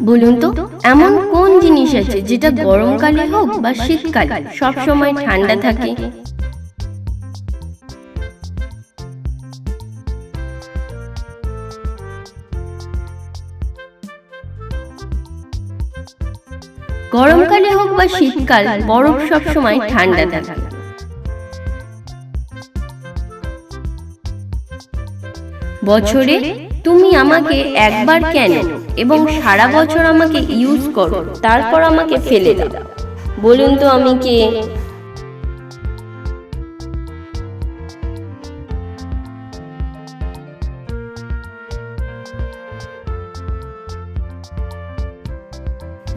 বলুন তো, এমন কোন জিনিস আছে যেটা গরমকালে হোক বা শীতকালে সব সময় ঠান্ডা থাকে? গরমকালে হোক বা শীতকাল, বরফ সব সময় ঠান্ডা থাকে। বছরে তুমি আমাকে একবার কেন এবং সারা বছর আমাকে ইউজ করো তারপর আমাকে ফেলে দাও। বলুন তো আমি কে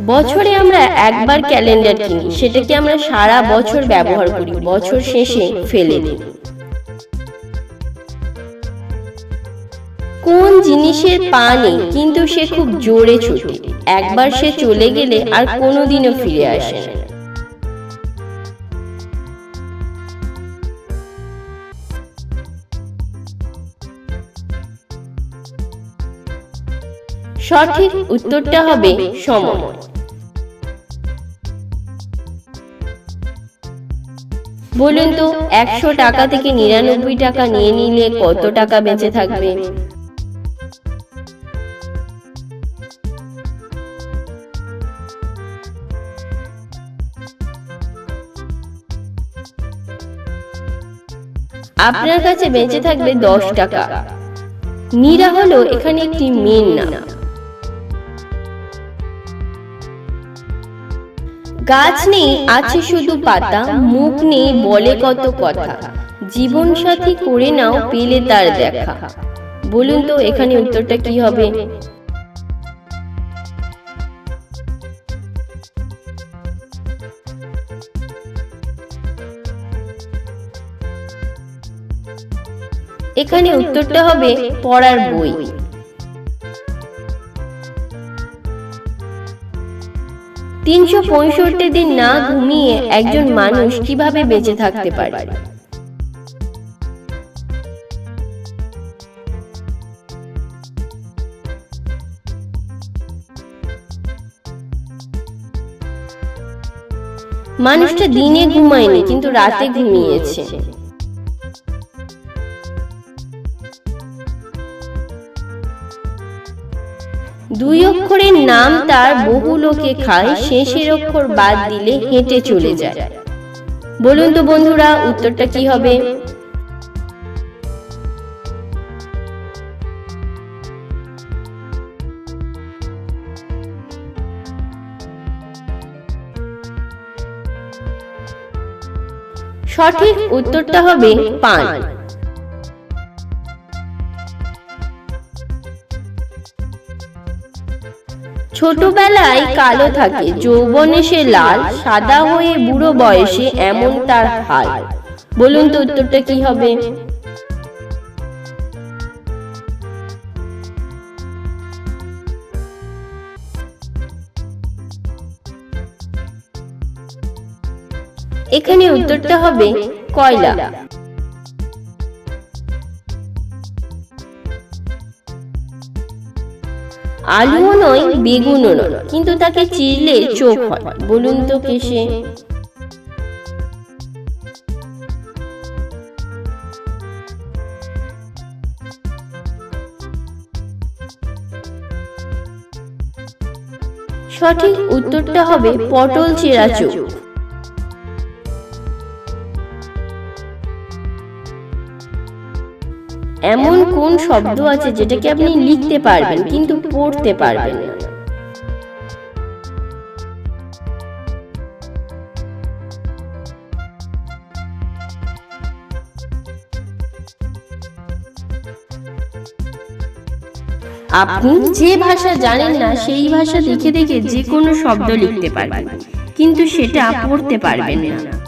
বছরে আমরা একবার ক্যালেন্ডার কিনি সেটাকে আমরা সারা বছর ব্যবহার করি বছর শেষে ফেলে দিই। জিনিসের পা নেই কিন্তু সে খুব জোরে ছোটে। একবার সে চলে গেলে আর কোনোদিনও ফিরে আসে না। সঠিক উত্তরটা হবে সময় বলুন তো, একশো টাকা থেকে নিরানব্বই টাকা নিয়ে নিলে কত টাকা বেঁচে থাকবে? আপনার কাছে বেঁচে থাকবে দশ টাকা। নীরা হলো এখানে একটি মেন নাম। গাছ নেই, আছে শুধু পাতা, মুখ নেই, বলে কত কথা। জীবন সাথী করে নাও, পেলে তার দেখা। বলুন তো এখানে উত্তরটা কি হবে? এখানে উত্তরটা হবে পড়ার বই। তিনশো পঁয়ষট্টি দিন না ঘুমিয়ে একজন মানুষ কীভাবে বেঁচে থাকতে পারে? মানুষটা দিনে ঘুমায়নি কিন্তু রাতে ঘুমিয়েছে। দুই অক্ষরের নাম তার বহু লোকে খায় শেষের অক্ষর বাদ দিলে হেঁটে চলে যায়। বলুন তো বন্ধুরা উত্তরটা কি হবে? সঠিক উত্তরটা হবে পান। ছোটবেলায় কালো থাকে যৌবনে সে লাল সাদা হয়ে বুড়ো বয়সে এমন তার হাল। বলুন তো উত্তরটা কি হবে? এখানে উত্তরটা হবে কয়লা। আলুও নয় বেগুনও নয় কিন্তু তাকে চিরলে চোখ হয়। বলুন তো কিসে সঠিক উত্তরটা হবে পটল চেরা চোখ। এমন কোন শব্দ আছে যেটাকে আপনি লিখতে পারবেন, কিন্তু পড়তে পারবেন না। আপনি যে ভাষা জানেন না, সেই ভাষা দেখে দেখে যে কোনো শব্দ লিখতে পারবেন, কিন্তু সেটা পড়তে পারবেন না।